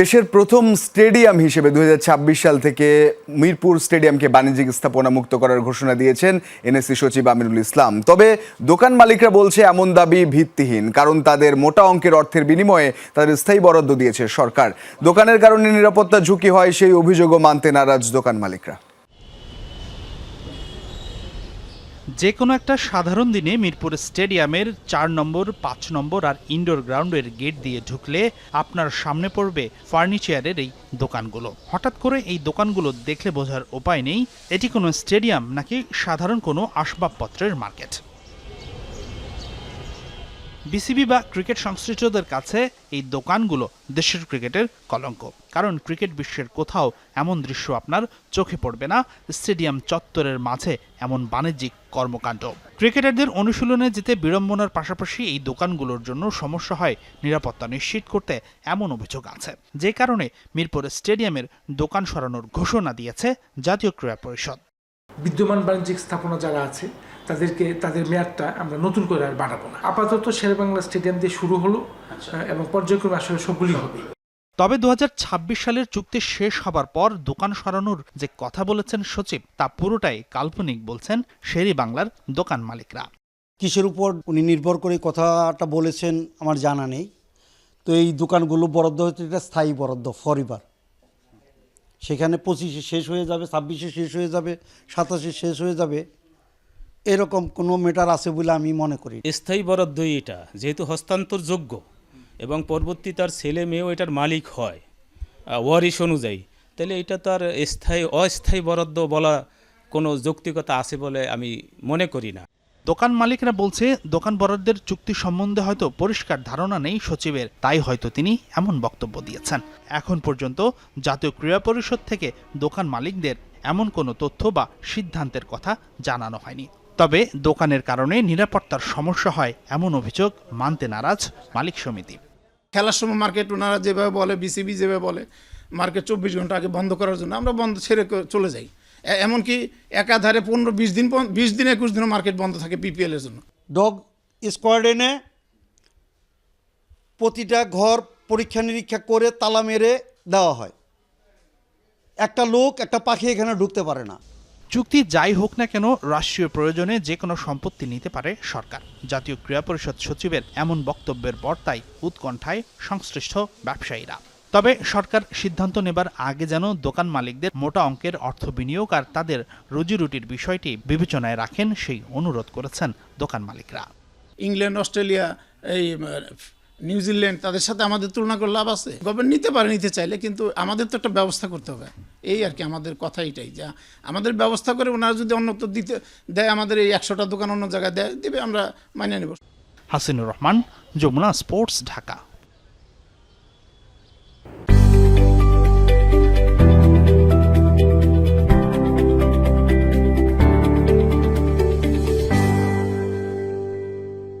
দেশের প্রথম স্টেডিয়াম হিসেবে দু হাজার ছাব্বিশ সাল থেকে মিরপুর স্টেডিয়ামকে বাণিজ্যিক স্থাপনা মুক্ত করার ঘোষণা দিয়েছেন এনএসসি সচিব আমিরুল ইসলাম। তবে দোকান মালিকরা বলছে এমন দাবি ভিত্তিহীন, কারণ তাদের মোটা অঙ্কের অর্থের বিনিময়ে তাদের স্থায়ী বরাদ্দ দিয়েছে সরকার। দোকানের কারণে নিরাপত্তা ঝুঁকি হয়, সেই অভিযোগও মানতে নারাজ দোকান মালিকরা। যে কোনো একটা সাধারণ দিনে মিরপুর স্টেডিয়ামের চার নম্বর, পাঁচ নম্বর আর ইনডোর গ্রাউন্ডের গেট দিয়ে ঢুকলে আপনার সামনে পড়বে ফার্নিচারের এই দোকানগুলো। হঠাৎ করে এই দোকানগুলো দেখলে বোঝার উপায় নেই, এটি কোনো স্টেডিয়াম নাকি সাধারণ কোনো আসবাবপত্রের মার্কেট। বিসিবি বা ক্রিকেট সংশ্লিষ্টদের কাছে এই দোকানগুলো দেশের ক্রিকেটের কলঙ্ক। কারণ ক্রিকেট বিশ্বের কোথাও এমন দৃশ্য আপনার চোখে পড়বে না, স্টেডিয়াম চত্বরের মাঝে এমন বাণিজ্যিক কর্মকাণ্ড। ক্রিকেটারদের অনুশীলনে যেতে বিড়ম্বনার পাশাপাশি এই দোকানগুলোর জন্য সমস্যা হয়, নিরাপত্তা নিশ্চিত করতে এমন অভিযোগ আছে। যে কারণে মিরপুর স্টেডিয়ামের দোকান সরানোর ঘোষণা দিয়েছে জাতীয় ক্রীড়া পরিষদ। বিদ্যমান বাণিজ্যিক স্থাপনা যারা আছে তাদেরকে তাদের মেয়াদটা আমরা নতুন করে আর বাড়াবো না। আপাতত শেরেবাংলা স্টেডিয়াম দিয়ে শুরু হলো এবং পর্যায়ক্রমে আসলে সবগুলি হবে। তবে দু হাজার ছাব্বিশ সালের চুক্তি শেষ হবার পর দোকান সরানোর যে কথা বলেছেন সচিব তা পুরোটাই কাল্পনিক বলছেন শেরি বাংলার দোকান মালিকরা। কিসের উপর উনি নির্ভর করে কথাটা বলেছেন আমার জানা নেই। তো এই দোকানগুলো বরাদ্দ হচ্ছে এটা স্থায়ী বরাদ্দ ফরিবার সেখানে পঁচিশে শেষ হয়ে যাবে, ছাব্বিশে শেষ হয়ে যাবে, সাতাশে শেষ হয়ে যাবে। এরকম কোনো মেটার আছে বলে আমি মনে করি স্থায়ী বরাদ্দই এটা যেহেতু হস্তান্তরযোগ্য এবং পরবর্তী তার ছেলে মেয়েও এটার মালিক হয় ওয়ারিশ অনুযায়ী। তাহলে এটা তার স্থায়ী, অস্থায়ী বরাদ্দ বলা কোনো যৌক্তিকতা আছে বলে আমি মনে করি না। দোকান মালিকরা বলছে, দোকান বরাদ্দের চুক্তি সম্বন্ধে হয়তো পরিষ্কার ধারণা নেই সচিবের, তাই হয়তো তিনি এমন বক্তব্য দিয়েছেন। এখন পর্যন্ত জাতীয় ক্রীড়া পরিষদ থেকে দোকান মালিকদের এমন কোনো তথ্য বা সিদ্ধান্তের কথা জানানো হয়নি। তবে দোকানের কারণে নিরাপত্তার সমস্যা হয় এমন অভিযোগ মানতে নারাজ মালিক সমিতি। খেলার সময় মার্কেট ওনারা যেভাবে বলে, বিসিবি যেভাবে বলে, মার্কেট চব্বিশ ঘণ্টা আগে বন্ধ করার জন্য আমরা বন্ধ ছেড়ে চলে যাই। এমনকি একাধারে পনেরো বিশ দিন বিশ দিন একুশ দিনও মার্কেট বন্ধ থাকে পিপিএল এর জন্য। ডগ স্কোয়াড এনে প্রতিটা ঘর পরীক্ষা নিরীক্ষা করে তালা মেরে দেওয়া হয়। একটা লোক একটা পাখি এখানে ঢুকতে পারে না। চুক্তি যাই হোক না কেন রাষ্ট্রীয় প্রয়োজনে যে কোনো সম্পত্তি নিতে পারে সরকার। জাতীয় ক্রীড়া পরিষদ সচিবের এমন বক্তব্যের পর তাই উৎকণ্ঠায় সংশ্লিষ্ট ব্যবসায়ীরা। তবে সরকার সিদ্ধান্ত নেবার আগে যেন দোকান মালিকদের মোটা অঙ্কের অর্থ বিনিয়োগ আর তাদের রুজিরুটির বিষয়টি বিবেচনায় রাখেন সেই অনুরোধ করেছেন দোকান মালিকরা। ইংল্যান্ড অস্ট্রেলিয়া এই নিউজিল্যান্ড তাদের সাথে আমাদের তুলনা করে লাভ আছে। গভর্নমেন্ট নিতে পারে নিতে চাইলে কিন্তু আমাদের তো একটা ব্যবস্থা করতে হবে। এই আর কি আমাদের কথা এটাই যা আমাদের ব্যবস্থা করে ওনারা যদি অন্যত্র দিতে দেয় আমাদের এই একশোটা দোকান অন্য জায়গায় দেয় দেবে আমরা মানিয়ে নেব। হাসিনুর রহমান যমুনা স্পোর্টস ঢাকা।